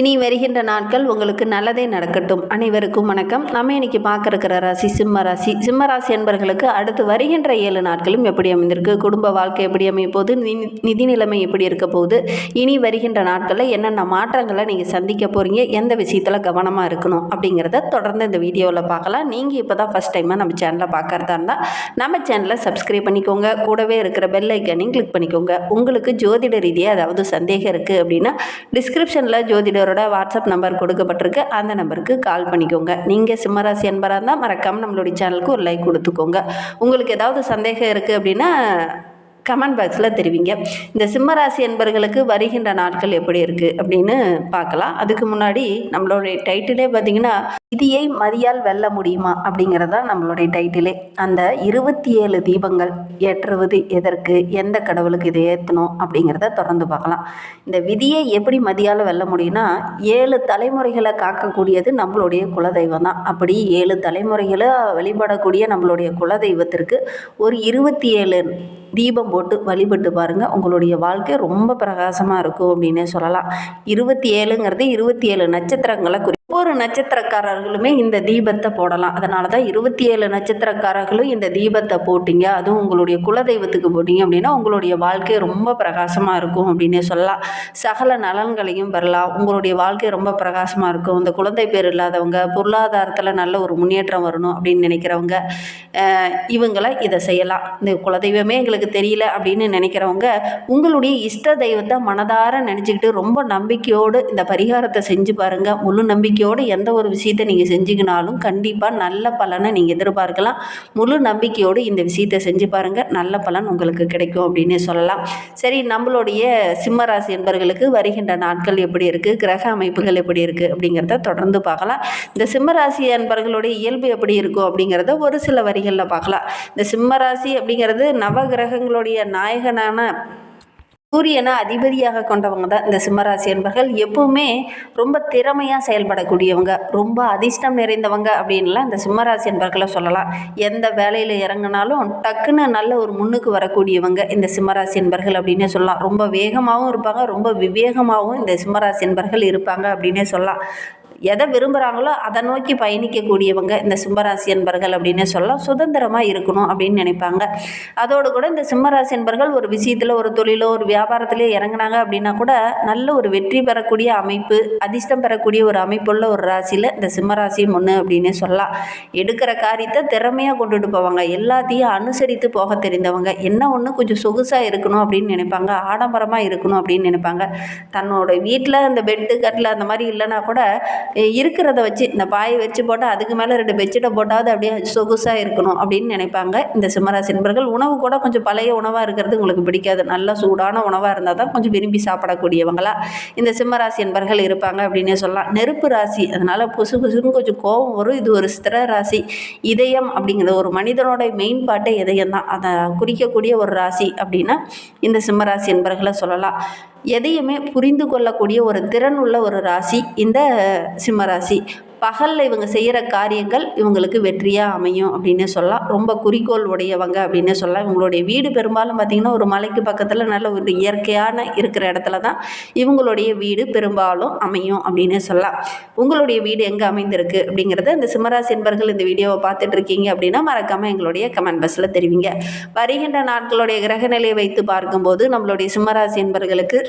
இனி வருகின்ற நாட்கள் உங்களுக்கு நல்லதே நடக்கட்டும். அனைவருக்கும் வணக்கம். நம்ம இன்னைக்கு பார்க்க இருக்கிற ராசி சிம்ம ராசி. சிம்ம ராசி என்பவர்களுக்கு அடுத்து வருகின்ற ஏழு நாட்களும் எப்படி அமைந்திருக்கு? குடும்ப வாழ்க்கை எப்படி அமைய போகுது? நிதி- நிதி நிலைமை எப்படி இருக்க போகுது? இனி வருகின்ற நாட்களில் என்னென்ன மாற்றங்களை நீங்கள் சந்திக்க போகிறீங்க எந்த விஷயத்தில் கவனமாக இருக்கணும்? அப்படிங்கிறத தொடர்ந்து இந்த வீடியோவில் பார்க்கலாம். நீங்கள் இப்போ தான் ஃபஸ்ட் டைமாக நம்ம சேனலை பார்க்கறதா இருந்தால் நம்ம சேனலை சப்ஸ்கிரைப் பண்ணிக்கோங்க. கூடவே இருக்கிற பெல் ஐக்கனையும் கிளிக் பண்ணிக்கோங்க. உங்களுக்கு ஜோதிட ரீதியாக ஏதாவது சந்தேகம் இருக்குது அப்படின்னா டிஸ்கிரிப்ஷனில் ஜோதிடரோட வாட்ஸ்அப் நம்பர் கொடுக்கப்பட்டிருக்கு. அந்த நம்பருக்கு கால் பண்ணிக்கோங்க. நீங்கள் சிம்மராசி அன்பராக இருந்தால் மறக்காமல் நம்மளுடைய சேனலுக்கு ஒரு லைக் கொடுத்துக்கோங்க. உங்களுக்கு ஏதாவது சந்தேகம் இருக்குது அப்படின்னா கமெண்ட் பாக்ஸில் தெரிவிங்க. இந்த சிம்மராசி என்பர்களுக்கு வருகின்ற நாட்கள் எப்படி இருக்குது அப்படின்னு பார்க்கலாம். அதுக்கு முன்னாடி நம்மளுடைய டைட்டிலே பார்த்தீங்கன்னா விதியை மதியால் வெல்ல முடியுமா? அப்படிங்கிறது தான் நம்மளுடைய டைட்டிலே. அந்த இருபத்தி ஏழு தீபங்கள் ஏற்றுவது எதற்கு? எந்த கடவுளுக்கு இதை ஏற்றணும் அப்படிங்கிறத தொடர்ந்து பார்க்கலாம். இந்த விதியை எப்படி மதியால் வெல்ல முடியும்னா ஏழு தலைமுறைகளை காக்கக்கூடியது நம்மளுடைய குலதெய்வம் தான். அப்படி ஏழு தலைமுறைகளை வழிபடக்கூடிய நம்மளுடைய குலதெய்வத்திற்கு ஒரு இருபத்தி ஏழு தீபம் போட்டு வழிபட்டு பாருங்கள் உங்களுடைய வாழ்க்கை ரொம்ப பிரகாசமாக இருக்கும் அப்படின்னே சொல்லலாம். இருபத்தி ஏழுங்கிறது இருபத்தி ஏழு நட்சத்திரங்களை குறி ஒவ்வொரு நட்சத்திரக்காரர்களுமே இந்த தீபத்தை போடலாம். அதனால தான் இருபத்தி ஏழு நட்சத்திரக்காரர்களும் இந்த தீபத்தை போட்டிங்க. அதுவும் உங்களுடைய குலதெய்வத்துக்கு போட்டிங்க அப்படின்னா உங்களுடைய வாழ்க்கை ரொம்ப பிரகாசமாக இருக்கும் அப்படின்னே சொல்லலாம். சகல நலன்களையும் பெறலாம். உங்களுடைய வாழ்க்கை ரொம்ப பிரகாசமாக இருக்கும். இந்த குழந்தை பேர் இல்லாதவங்க பொருளாதாரத்தில் நல்ல ஒரு முன்னேற்றம் வரணும் அப்படின்னு நினைக்கிறவங்க இவங்களை இதை செய்யலாம். இந்த குலதெய்வமே எங்களுக்கு தெரியல அப்படின்னு நினைக்கிறவங்க உங்களுடைய இஷ்ட தெய்வத்தை மனதார நினச்சிக்கிட்டு ரொம்ப நம்பிக்கையோடு இந்த பரிகாரத்தை செஞ்சு பாருங்கள் முழு நம்பிக்கை நம்பிக்கையோடு எந்த ஒரு விஷயத்தை நீங்கள் செஞ்சுக்கினாலும் கண்டிப்பாக நல்ல பலனை நீங்கள் எதிர்பார்க்கலாம். முழு நம்பிக்கையோடு இந்த விஷயத்தை செஞ்சு பாருங்கள் நல்ல பலன் உங்களுக்கு கிடைக்கும் அப்படின்னு சொல்லலாம். சரி நம்மளுடைய சிம்மராசி என்பவர்களுக்கு வருகின்ற நாட்கள் எப்படி இருக்குது கிரக அமைப்புகள் எப்படி இருக்குது அப்படிங்கிறத தொடர்ந்து பார்க்கலாம். இந்த சிம்மராசி என்பவர்களுடைய இயல்பு எப்படி இருக்கும் அப்படிங்கிறத ஒரு சில வரிகளில் பார்க்கலாம். இந்த சிம்மராசி அப்படிங்கிறது நவ கிரகங்களுடைய நாயகனான சூரியனை அதிபதியாக கொண்டவங்க தான் இந்த சிம்மராசி என்பர்கள். எப்பவுமே ரொம்ப திறமையாக செயல்படக்கூடியவங்க ரொம்ப அதிர்ஷ்டம் நிறைந்தவங்க அப்படின்லாம் இந்த சிம்மராசி என்பர்களை சொல்லலாம். எந்த வேலையில் இறங்கினாலும் டக்குன்னு நல்ல ஒரு முன்னுக்கு வரக்கூடியவங்க இந்த சிம்மராசி என்பர்கள் அப்படின்னே சொல்லலாம். ரொம்ப வேகமாகவும் இருப்பாங்க ரொம்ப விவேகமாகவும் இந்த சிம்மராசி என்பர்கள் இருப்பாங்க அப்படின்னே சொல்லலாம். எதை விரும்புகிறாங்களோ அதை நோக்கி பயணிக்கக்கூடியவங்க இந்த சிம்மராசி என்பர்கள் அப்படின்னு சொல்லலாம். சுதந்திரமாக இருக்கணும் அப்படின்னு நினைப்பாங்க. அதோடு கூட இந்த சிம்மராசி என்பர்கள் ஒரு விஷயத்தில் ஒரு தொழிலோ ஒரு வியாபாரத்திலே இறங்குனாங்க அப்படின்னா கூட நல்ல ஒரு வெற்றி பெறக்கூடிய அமைப்பு அதிர்ஷ்டம் பெறக்கூடிய ஒரு அமைப்புள்ள ஒரு ராசியில் இந்த சிம்மராசியும் ஒன்று அப்படின்னு சொல்லலாம். எடுக்கிற காரியத்தை திறமையாக கொண்டுட்டு போவாங்க. எல்லாத்தையும் அனுசரித்து போக தெரிந்தவங்க. என்ன ஒன்று கொஞ்சம் சொகுசாக இருக்கணும் அப்படின்னு நினைப்பாங்க. ஆடம்பரமாக இருக்கணும் அப்படின்னு நினைப்பாங்க. தன்னோட வீட்டில் அந்த பெட்டு கட்டில் அந்த மாதிரி இல்லைன்னா கூட இருக்கிறத வச்சு இந்த பாயை வச்சு போட்டால் அதுக்கு மேலே ரெண்டு பெட்ஷீட்டை போட்டாவது அப்படியே சொகுசாக இருக்கணும் அப்படின்னு நினைப்பாங்க இந்த சிம்மராசி நண்பர்கள். உணவு கூட கொஞ்சம் பழைய உணவாக இருக்கிறது உங்களுக்கு பிடிக்காது. நல்ல சூடான உணவாக இருந்தால் தான் கொஞ்சம் விரும்பி சாப்பிடக்கூடியவங்களா இந்த சிம்மராசி என்பர்கள் இருப்பாங்க அப்படின்னே சொல்லலாம். நெருப்பு ராசி அதனால் புசு புசுன்னு கொஞ்சம் கோபம் வரும். இது ஒரு ஸ்திர ராசி. இதயம் அப்படிங்கிற ஒரு மனிதனோட மெயின் பாட்டே இதயம் தான். அதை குறிக்கக்கூடிய ஒரு ராசி அப்படின்னா இந்த சிம்மராசி என்பர்களை சொல்லலாம். எதையுமே புரிந்து கொள்ளக்கூடிய ஒரு திறன் உள்ள ஒரு ராசி. இந்த சிம்மராசி பகலில் இவங்க செய்கிற காரியங்கள் இவங்களுக்கு வெற்றியாக அமையும் அப்படின்னு சொல்லலாம் ரொம்ப குறிக்கோள் உடையவங்க அப்படின்னு சொல்லலாம் இவங்களுடைய வீடு பெரும்பாலும் பார்த்திங்கன்னா ஒரு மலைக்கு பக்கத்தில் நல்ல ஒரு இயற்கையான இருக்கிற இடத்துல தான் இவங்களுடைய வீடு பெரும்பாலும் அமையும் அப்படின்னு சொல்லலாம் உங்களுடைய வீடு எங்கே அமைந்திருக்கு அப்படிங்கிறத இந்த சிம்மராசி என்பர்கள் இந்த வீடியோவை பார்த்துட்டு இருக்கீங்க அப்படின்னா மறக்காமல் எங்களுடைய கமெண்ட் பாக்ஸில் தெரிவிங்க. வருகின்ற நாட்களுடைய கிரகநிலையை வைத்து பார்க்கும்போது நம்மளுடைய சிம்மராசி என்பர்களுக்கு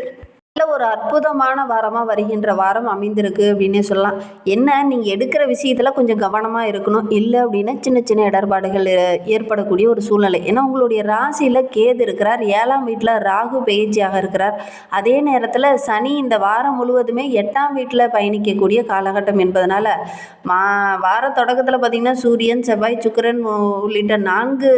நல்ல ஒரு அற்புதமான வாரமாக வருகின்ற வாரம் அமைந்திருக்கு அப்படின்னே சொல்லலாம். என்ன நீங்கள் எடுக்கிற விஷயத்தில் கொஞ்சம் கவனமாக இருக்கணும். இல்லை அப்படின்னா சின்ன சின்ன இடர்பாடுகள் ஏற்படக்கூடிய ஒரு சூழ்நிலை. ஏன்னா உங்களுடைய ராசியில் கேது இருக்கிறார். ஏழாம் வீட்டில் ராகு பயிற்சியாக இருக்கிறார். அதே நேரத்தில் சனி இந்த வாரம் முழுவதுமே எட்டாம் வீட்டில் பயணிக்கக்கூடிய காலகட்டம் என்பதனால மா வார தொடக்கத்தில் பார்த்திங்கன்னா சூரியன் செவ்வாய் சுக்கரன் உள்ளிட்ட நான்கு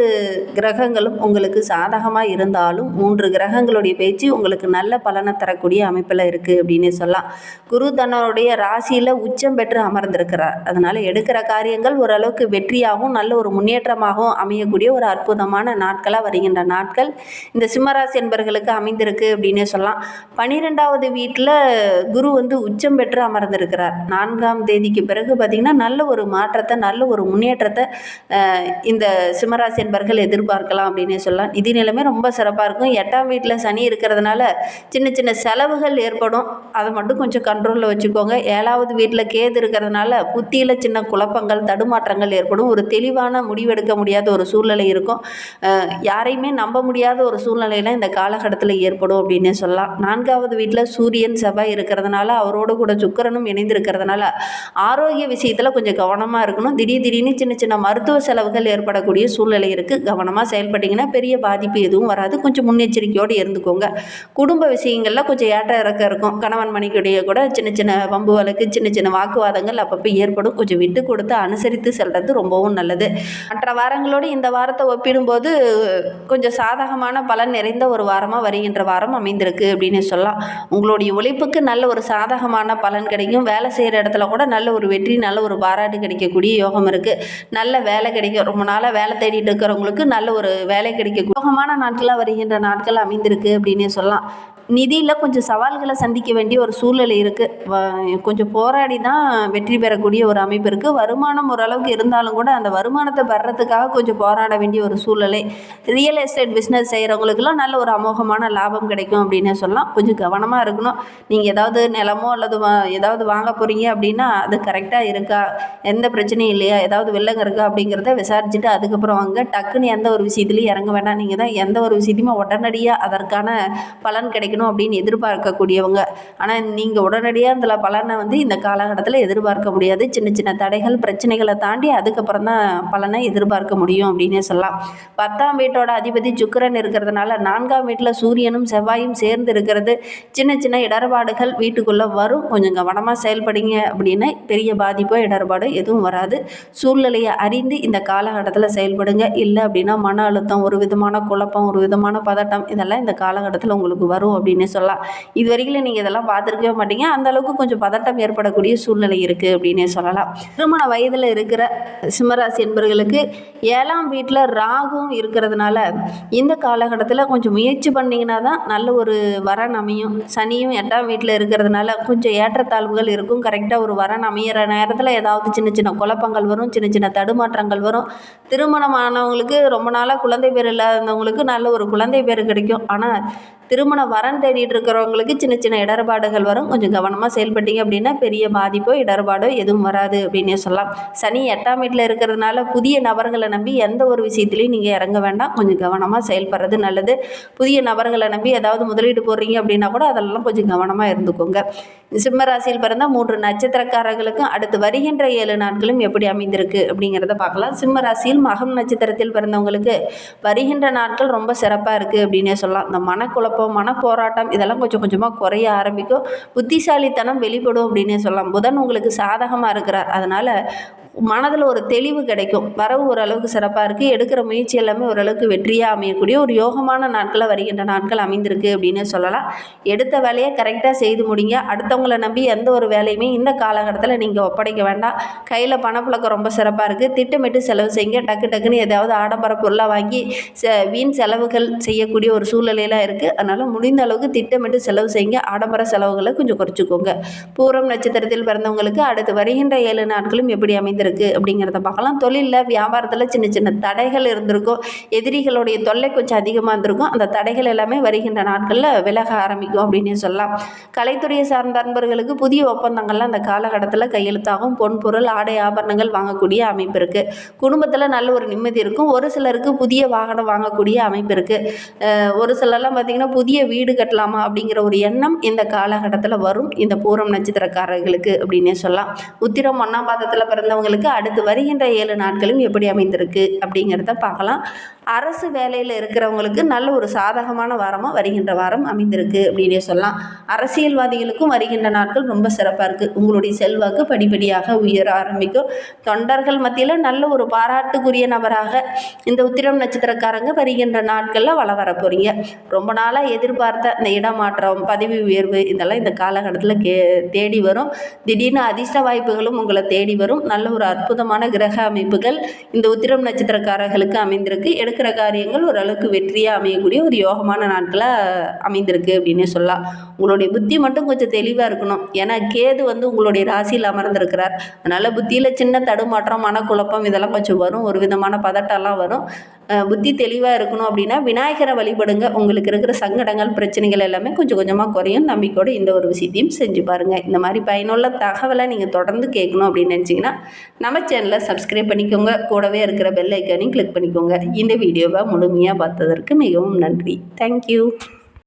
கிரகங்களும் உங்களுக்கு சாதகமாக இருந்தாலும் மூன்று கிரகங்களுடைய பேச்சு உங்களுக்கு நல்ல பலனை தரக்கூடிய அமைப்பில் இருக்குது அப்படின்னு சொல்லலாம். குரு தன்னுடைய ராசியில் உச்சம் பெற்று அமர்ந்திருக்கிறார். அதனால் எடுக்கிற காரியங்கள் ஓரளவுக்கு வெற்றியாகவும் நல்ல ஒரு முன்னேற்றமாகவும் அமையக்கூடிய ஒரு அற்புதமான நாட்களாக வருகின்ற நாட்கள் இந்த சிம்மராசி என்பர்களுக்கு அமைந்திருக்கு அப்படின்னு சொல்லலாம். பன்னிரெண்டாவது வீட்டில் குரு வந்து உச்சம் பெற்று அமர்ந்திருக்கிறார். நான்காம் தேதிக்கு பிறகு பார்த்திங்கன்னா நல்ல ஒரு மாற்றத்தை நல்ல ஒரு முன்னேற்றத்தை இந்த சிம்மராசி என்பர்கள் எதிர்பார்க்கலாம் அப்படின்னு சொல்லலாம். நிதி நிலைமை ரொம்ப சிறப்பாக இருக்கும். எட்டாம் வீட்டில் சனி இருக்கிறதுனால சின்ன சின்ன செலவுகள் ஏற்படும். அதை மட்டும் கொஞ்சம் கண்ட்ரோலில் வச்சுக்கோங்க. ஏழாவது வீட்டில் கேது இருக்கிறதுனால புத்தியில் சின்ன குழப்பங்கள் தடுமாற்றங்கள் ஏற்படும். ஒரு தெளிவான முடிவெடுக்க முடியாத ஒரு சூழ்நிலை இருக்கும். யாரையுமே நம்ப முடியாத ஒரு சூழ்நிலையெல்லாம் இந்த காலகட்டத்தில் ஏற்படும் அப்படின்னே சொல்லலாம். நான்காவது வீட்டில் சூரியன் செவ்வாய் இருக்கிறதுனால அவரோடு கூட சுக்கிரனும் இணைந்திருக்கிறதுனால ஆரோக்கிய விஷயத்தில் கொஞ்சம் கவனமாக இருக்கணும். திடீர் திடீர்னு சின்ன சின்ன மருத்துவ செலவுகள் ஏற்படக்கூடிய சூழ்நிலை இருக்குது கவனமாக செயல்பட்டிங்கன்னா பெரிய பாதிப்பு எதுவும் வராது. கொஞ்சம் முன்னெச்சரிக்கையோடு இருந்துக்கோங்க. குடும்ப விஷயங்களில் கொஞ்சம் ஏற்ற இறக்கம் இருக்கும். கணவன் மனைவிடைய கூட சின்ன சின்ன வம்பு வழக்கு சின்ன சின்ன வாக்குவாதங்கள் அப்பப்போ ஏற்படும். கொஞ்சம் விட்டு கொடுத்து அனுசரித்து செல்வது ரொம்பவும் நல்லது. மற்ற வாரங்களோடு இந்த வாரத்தை ஒப்பிடும்போது கொஞ்சம் சாதகமான பலன் நிறைந்த ஒரு வாரமாக வருகின்ற வாரம் அமைந்திருக்கு அப்படின்னு சொல்லலாம். உங்களுடைய உழைப்புக்கு நல்ல ஒரு சாதகமான பலன் கிடைக்கும். வேலை செய்கிற இடத்துல கூட நல்ல ஒரு வெற்றி நல்ல ஒரு பாராட்டு கிடைக்கக்கூடிய யோகம் இருக்குது நல்ல வேலை கிடைக்கும். ரொம்ப நாளாக வேலை தேடிட்டு இருக்கிறவங்களுக்கு நல்ல ஒரு வேலை கிடைக்க யோகமான நாட்களாக வருகின்ற நாட்கள் அமைந்திருக்கு அப்படின்னே சொல்லலாம். நிதியில் கொஞ்சம் சவால்களை சந்திக்க வேண்டிய ஒரு சூழ்நிலை இருக்குது கொஞ்சம் போராடி தான் வெற்றி பெறக்கூடிய ஒரு அமைப்பு இருக்குது வருமானம் ஓரளவுக்கு இருந்தாலும் கூட அந்த வருமானத்தை பெறத்துக்காக கொஞ்சம் போராட வேண்டிய ஒரு சூழ்நிலை. ரியல் எஸ்டேட் பிஸ்னஸ் செய்கிறவங்களுக்குலாம் நல்ல ஒரு அமோகமான லாபம் கிடைக்கும் அப்படின்னே சொல்லலாம். கொஞ்சம் கவனமாக இருக்கணும். நீங்கள் ஏதாவது நிலமோ அல்லது வா- ஏதாவது வாங்க போகிறீங்க அப்படின்னா அது கரெக்டாக இருக்கா? எந்த பிரச்சனையும் இல்லையா? ஏதாவது வெள்ளங்க இருக்கா? அப்படிங்கிறத விசாரிச்சுட்டு அதுக்கப்புறம் வாங்க டக்குன்னு எந்த ஒரு விஷயத்துலையும் இறங்க வேண்டாம். நீங்கள் தான் எந்த ஒரு விஷயத்தையுமே உடனடியாக அதற்கான பலன் கிடைக்கும் கிடைக்கணும் அப்படின்னு எதிர்பார்க்கக்கூடியவங்க. ஆனால் நீங்கள் உடனடியாக அதில் பலனை வந்து இந்த காலகட்டத்தில் எதிர்பார்க்க முடியாது. சின்ன சின்ன தடைகள் பிரச்சனைகளை தாண்டி அதுக்கப்புறம் தான் பலனை எதிர்பார்க்க முடியும் அப்படின்னே சொல்லலாம். பத்தாம் வீட்டோட அதிபதி சுக்கரன் இருக்கிறதுனால நான்காம் வீட்டில் சூரியனும் செவ்வாயும் சேர்ந்து இருக்கிறது. சின்ன சின்ன இடர்பாடுகள் வீட்டுக்குள்ளே வரும். கொஞ்சம் கவனமாக செயல்படுங்க அப்படின்னு பெரிய பாதிப்போ இடர்பாடோ எதுவும் வராது. சூழ்நிலையை அறிந்து இந்த காலகட்டத்தில் செயல்படுங்க. இல்லை அப்படின்னா மன அழுத்தம் ஒரு விதமான குழப்பம் ஒரு விதமான பதட்டம் இதெல்லாம் இந்த காலகட்டத்தில் உங்களுக்கு வரும் அப்படின்னு சொல்லலாம். இது வரைக்கும் நீங்கள் இதெல்லாம் பார்த்துருக்கவே மாட்டீங்க. அந்த அளவுக்கு கொஞ்சம் பதட்டம் ஏற்படக்கூடிய சூழ்நிலை இருக்குது அப்படின்னே சொல்லலாம். திருமண வயதில் இருக்கிற சிம்மராசி என்பவர்களுக்கு ஏழாம் வீட்டில் ராகும் இருக்கிறதுனால இந்த காலகட்டத்தில் கொஞ்சம் முயற்சி பண்ணிங்கன்னா தான் நல்ல ஒரு வரன் அமையும். சனியும் எட்டாம் வீட்டில் இருக்கிறதுனால கொஞ்சம் ஏற்றத்தாழ்வுகள் இருக்கும். கரெக்டாக ஒரு வரன் அமையிற நேரத்தில் ஏதாவது சின்ன சின்ன குழப்பங்கள் வரும். சின்ன சின்ன தடுமாற்றங்கள் வரும். திருமணமானவங்களுக்கு ரொம்ப நாளாக குழந்தை பேர் இல்லாதவங்களுக்கு நல்ல ஒரு குழந்தை பேர் கிடைக்கும். ஆனால் திருமண வரன் தேடிட்டு இருக்கிறவங்களுக்கு சின்ன சின்ன இடர்பாடுகள் வரும். கொஞ்சம் கவனமாக செயல்பட்டீங்க அப்படின்னா பெரிய பாதிப்போ இடர்பாடோ எதுவும் வராது அப்படின்னே சொல்லலாம். சனி எட்டாம் வீட்டில் இருக்கிறதுனால புதிய நபர்களை நம்பி எந்த ஒரு விஷயத்துலையும் நீங்கள் இறங்க வேண்டாம். கொஞ்சம் கவனமாக செயல்படுறது நல்லது. புதிய நபர்களை நம்பி ஏதாவது முதலீடு போடுறீங்க அப்படின்னா கூட அதெல்லாம் கொஞ்சம் கவனமாக இருந்துக்கோங்க. சிம்ம ராசியில் பிறந்த மூன்று நட்சத்திரக்காரர்களுக்கும் அடுத்து வருகின்ற ஏழு நாட்களும் எப்படி அமைந்திருக்கு அப்படிங்கிறத பார்க்கலாம். சிம்ம ராசியில் மகம் நட்சத்திரத்தில் பிறந்தவங்களுக்கு வருகின்ற நாட்கள் ரொம்ப சிறப்பாக இருக்குது அப்படின்னே சொல்லலாம். இந்த மனக்குழப்பம் மனப்போராட்டம் இதெல்லாம் கொஞ்சம் கொஞ்சமாக குறைய ஆரம்பிக்கும். புத்திசாலித்தனம் வெளிப்படும் அப்படின்னே சொல்லலாம். புதன் உங்களுக்கு சாதகமாக இருக்கிறார். அதனால் மனதில் ஒரு தெளிவு கிடைக்கும். வரவு ஓரளவுக்கு சிறப்பாக இருக்குது எடுக்கிற முயற்சி எல்லாமே ஓரளவுக்கு வெற்றியாக அமையக்கூடிய ஒரு யோகமான நாட்களில் வருகின்ற நாட்கள் அமைந்திருக்கு அப்படின்னு சொல்லலாம். எடுத்த வேலையை கரெக்டாக செய்து முடிங்க. அடுத்தவங்களை நம்பி எந்த ஒரு வேலையுமே இந்த காலகட்டத்தில் நீங்கள் ஒப்படைக்க வேண்டாம். கையில் பணப்புழக்கம் ரொம்ப சிறப்பாக இருக்குது திட்டமிட்டு செலவு செய்யுங்க. டக்கு டக்குன்னு ஏதாவது ஆடம்பர பொருளாக வாங்கி வீண் செலவுகள் செய்யக்கூடிய ஒரு சூழ்நிலையெல்லாம் இருக்குது அதனால் முடிந்த அளவுக்கு திட்டமிட்டு செலவு செய்யுங்க. ஆடம்பர செலவுகளை கொஞ்சம் குறைச்சிக்கோங்க. பூரம் நட்சத்திரத்தில் பிறந்தவங்களுக்கு அடுத்து வருகின்ற ஏழு நாட்களும் எப்படி அமைந்திருக்கு அப்படிங்கிறத பார்க்கலாம். தொழிலில் வியாபாரத்தில் சின்ன சின்ன தடைகள் இருந்திருக்கும். எதிரிகளுடைய தொல்லை கொஞ்சம் அதிகமாக இருந்திருக்கும். அந்த தடைகள் எல்லாமே வருகின்ற நாட்களில் விலக ஆரம்பிக்கும் அப்படின்னு சொல்லலாம். கலைத்துறையை சார்ந்த அன்பர்களுக்கு புதிய ஒப்பந்தங்கள்லாம் அந்த காலகட்டத்தில் கையெழுத்தாகும். பொன் பொருள் ஆடை ஆபரணங்கள் வாங்கக்கூடிய அமைப்பு இருக்குது குடும்பத்தில் நல்ல ஒரு நிம்மதி இருக்கும். ஒரு சிலருக்கு புதிய வாகனம் வாங்கக்கூடிய அமைப்பு இருக்குது ஒரு சிலர்லாம் பார்த்திங்கன்னா புதிய வீடு கட்டலாமா அப்படிங்கிற ஒரு எண்ணம் இந்த காலகட்டத்தில் வரும். இந்த பூரம் நட்சத்திரக்காரர்களுக்கு அப்படின்னே சொல்லலாம். உத்திரம் ஒன்றாம் பாதத்தில் பிறந்தவங்களுக்கு அடுத்து வருகின்ற ஏழு நாட்களும் எப்படி அமைந்திருக்கு அப்படிங்கிறத பார்க்கலாம். அரசு வேலையில் இருக்கிறவங்களுக்கு நல்ல ஒரு சாதகமான வாரமாக வருகின்ற வாரம் அமைந்திருக்கு அப்படின்னே சொல்லலாம். அரசியல்வாதிகளுக்கும் வருகின்ற நாட்கள் ரொம்ப சிறப்பாக இருக்குது உங்களுடைய செல்வாக்கு படிப்படியாக உயர ஆரம்பிக்கும். தொண்டர்கள் மத்தியில் நல்ல ஒரு பாராட்டுக்குரிய நபராக இந்த உத்திரம் நட்சத்திரக்காரங்க வருகின்ற நாட்களில் வள வர போகிறீங்க ரொம்ப நாளாக எதிர்பார்த்த இந்த இடமாற்றம் பதவி உயர்வு இதெல்லாம் இந்த காலகட்டத்தில் கே தேடி வரும். திடீர்னு அதிர்ஷ்ட வாய்ப்புகளும் உங்களை தேடி வரும். நல்ல ஒரு அற்புதமான கிரக அமைப்புகள் இந்த உத்திரம் நட்சத்திரக்காரர்களுக்கு அமைந்திருக்கு. எடுக்கிற காரியங்கள் ஓரளவுக்கு வெற்றியாக அமையக்கூடிய ஒரு யோகமான நாட்களாக அமைந்திருக்கு அப்படின்னு சொல்லலாம். உங்களுடைய புத்தி மட்டும் கொஞ்சம் தெளிவாக இருக்கணும். ஏன்னா கேது வந்து உங்களுடைய ராசியில் அமர்ந்திருக்கிறார். அதனால் புத்தியில் சின்ன தடுமாற்றம் மனக்குழப்பம் இதெல்லாம் கொஞ்சம் வரும். ஒரு விதமான பதட்டம்லாம் வரும். புத்தி தெளிவாக இருக்கணும் அப்படின்னா விநாயகரை வழிபடுங்க. உங்களுக்கு இருக்கிற சங்கடங்கள் பிரச்சனைகள் எல்லாமே கொஞ்சம் கொஞ்சமாக குறையும். நம்பிக்கையோடு இந்த ஒரு விஷயத்தையும் செஞ்சு பாருங்கள் இந்த மாதிரி பயனுள்ள தகவலை நீங்கள் தொடர்ந்து கேட்கணும் அப்படின்னு நினச்சிங்கன்னா நம்ம சேனலை சப்ஸ்கிரைப் பண்ணிக்கோங்க. கூடவே இருக்கிற பெல் ஐக்கானையும் கிளிக் பண்ணிக்கோங்க. இந்த வீடியோவை முழுமையாக பார்த்ததற்கு மிகவும் நன்றி. தேங்க்யூ